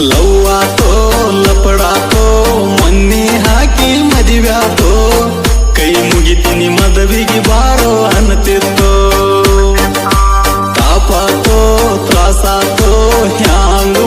ಲವ್ವಾತೋ ಲಪಡಾತೋ ಮೊನ್ನೆ ಹಾಕಿ ಮದಿವ್ಯಾತೋ ಕೈ ಮುಗಿತೀನಿ ಮದವಿಗೆ ಬಾರೋ ಅನ್ನತಿತ್ತೋ ತಾಪಾತೋ ತ್ರಾಸಾತೋ ಹ್ಯಾಂಗ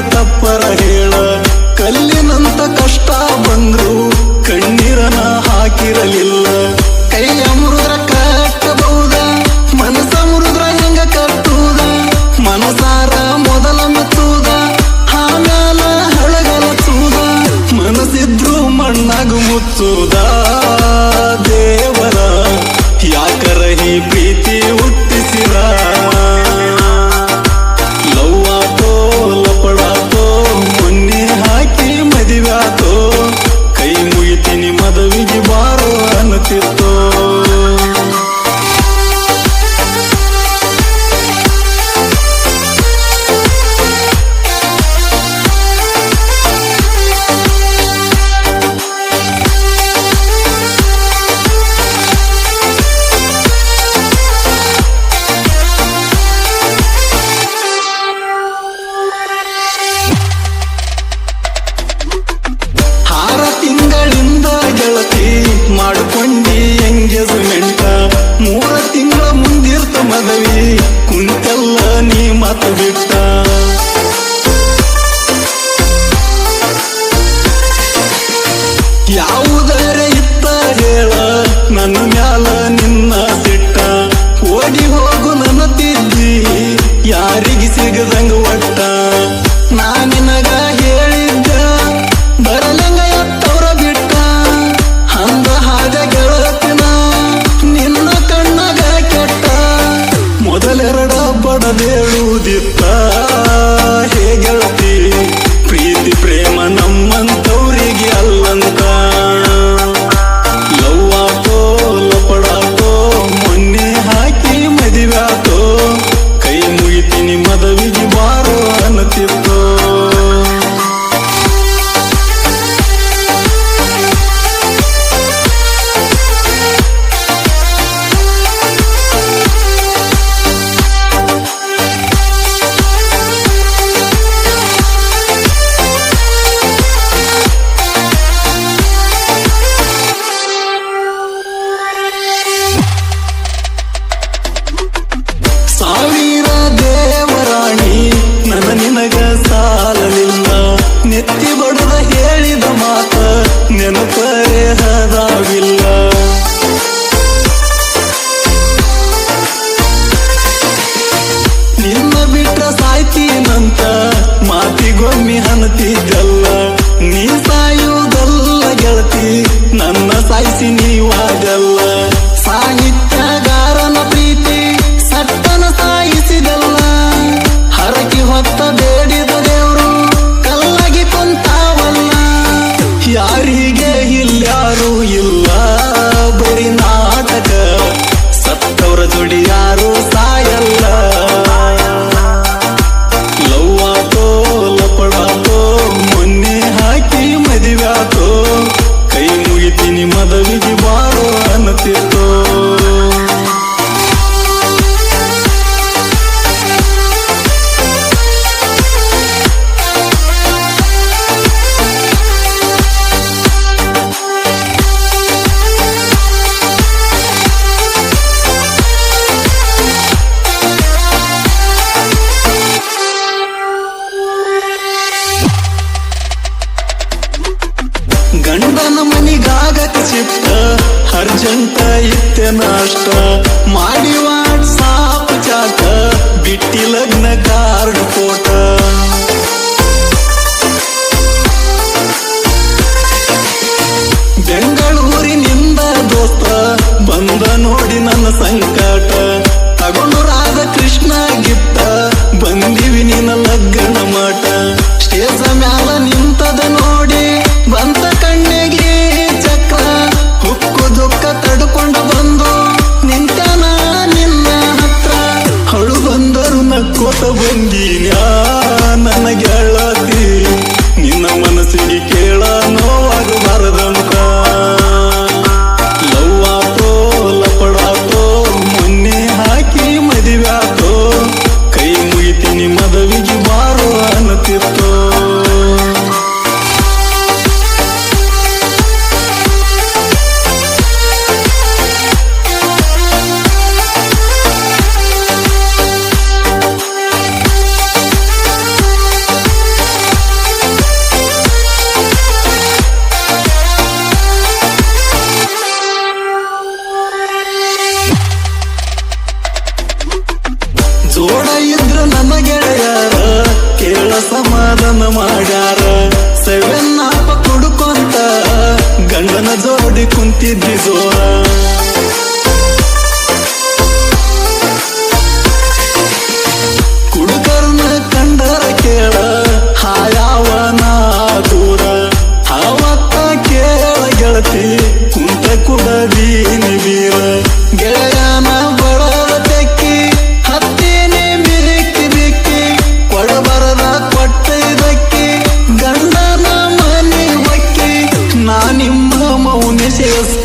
ತಪ್ಪರ ಹೇಳ. ಕಲ್ಲಿನಂತ ಕಷ್ಟ ಬಂದ್ರು ಕಣ್ಣೀರನ ಹಾಕಿರಲಿಲ್ಲ. ಕೈಯ ಮುರುದ್ರ ಕಟ್ಟಬಹುದ? ಮನಸ ಮುರುದ್ರ ಹೆಂಗ ಕಟ್ಟುವುದ ಮನಸಾರ ಮೊದಲ ಮತ್ತೂದ? ಹಳಗಲ ತೂದ ಮನಸ್ಸಿದ್ರು ಮಣ್ಣಾಗ ಮುಚ್ಚುದ ದೇವರ ಯಾಕರ ಈ ಪ್ರೀತಿ ಹುಟ್ಟಿಸಿರ ನನ್ನ ಮ್ಯಾಲ ನಿನ್ನ ಸಿಟ್ಟ ಓಡಿ ಹೋಗು ನನ್ನ ತಿದ್ದಿ, ಯಾರಿಗೆ ಸಿಗದಂಗ ಒಟ್ಟ. ನಾ ನಿನಗ ಹೇಳಿದ್ದ, ಬರಲಂಗ ಎತ್ತವ್ರ ಬಿಟ್ಟ. ಅಂದ ಹಾಗ ಗೆಳತಿನ, ನಿನ್ನ ಕಣ್ಣಗ ಕೆಟ್ಟ. ಮೊದಲೆರಡ ಬಡದೇಳುವುದಿತ್ತ ஆரோயில் ಚಿತ್ತ ಅರ್ಜಂತ ಇತ್ತೆನ ನಾಷ್ಟ. ಮಾಡಿ ವಾಟ್ಸಾಪ್ ಜಾತ ಬಿಟ್ಟಿ ಲಗ್ನ ಕಾರ್ಡ್ ಫೋಟ. ಬೆಂಗಳೂರಿನಿಂದ ದೋಸ್ತ, ಬಂದ ನೋಡಿ ನನ್ನ ಸಂಕಟ. ತಗೊಂಡು ರಾಧಾ ಕೃಷ್ಣ ಗಿತ್ತ ಬಂದಿವಿ ನಿನ್ನ sabun giyin ya. did this all Без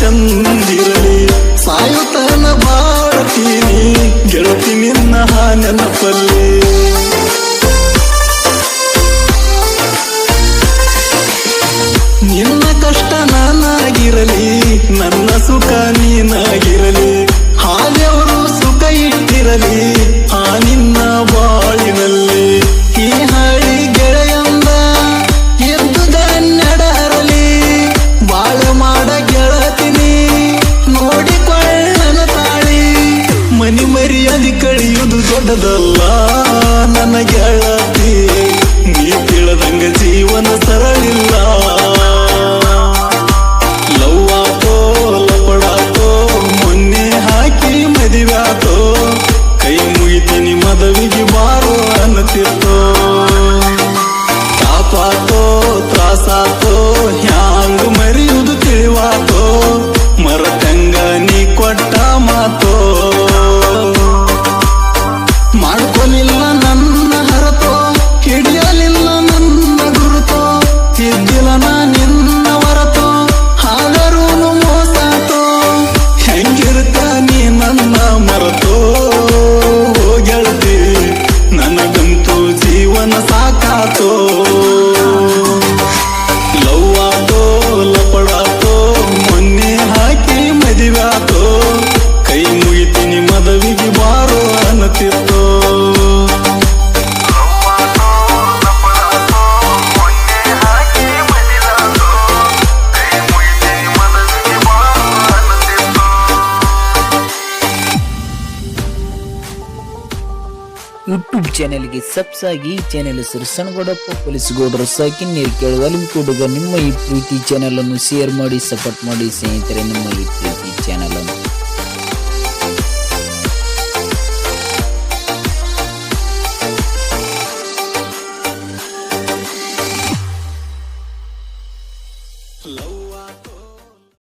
ಚಂದಿರಲಿ, ಸಾಯುತನ ಬಾಳ್ತೀನಿ, ಗೆಳತಿ ನಿನ್ನ ನೆನಪಲ್ಲಿ. ನಿನ್ನ ಕಷ್ಟ ನಾನಾಗಿರಲಿ, ನನ್ನ ಸುಖ ನೀನಾಗಿರಲಿ ಹಾಲೆಯವರು ಸುಖ ಇಟ್ಟಿರಲಿ. ದೊಡ್ಡದಲ್ಲ ನನ್ನ ಗೆಳತಿ ನೀ ತಿಳಿದಂಗ ಜೀವನ ಸರಳಿಲ್ಲ. ಬಾರೋ ಅನ್ನತಿತ್ತು. ಯೂಟ್ಯೂಬ್ ಚಾನೆಲ್ಗೆ ಸಬ್ಸ್ ಆಗಿ ಚಾನೆಲ್ ಹೆಸರು ಸಣ್ಣಗೌಡಪ್ಪ ಪೊಲೀಸ್ಗೌಡರು ಸಾಕಿ ನೀರು ಕೇಳುವ ಹುಡುಗ ನಿಮ್ಮ ಈ ಪ್ರೀತಿ ಚಾನೆಲ್ ಅನ್ನು ಶೇರ್ ಮಾಡಿ ಸಪೋರ್ಟ್ ಮಾಡಿ ಸ್ನೇಹಿತರೆ, ನಿಮ್ಮ ಈ ಪ್ರೀತಿ ಚಾನೆಲ್ ಅನ್ನು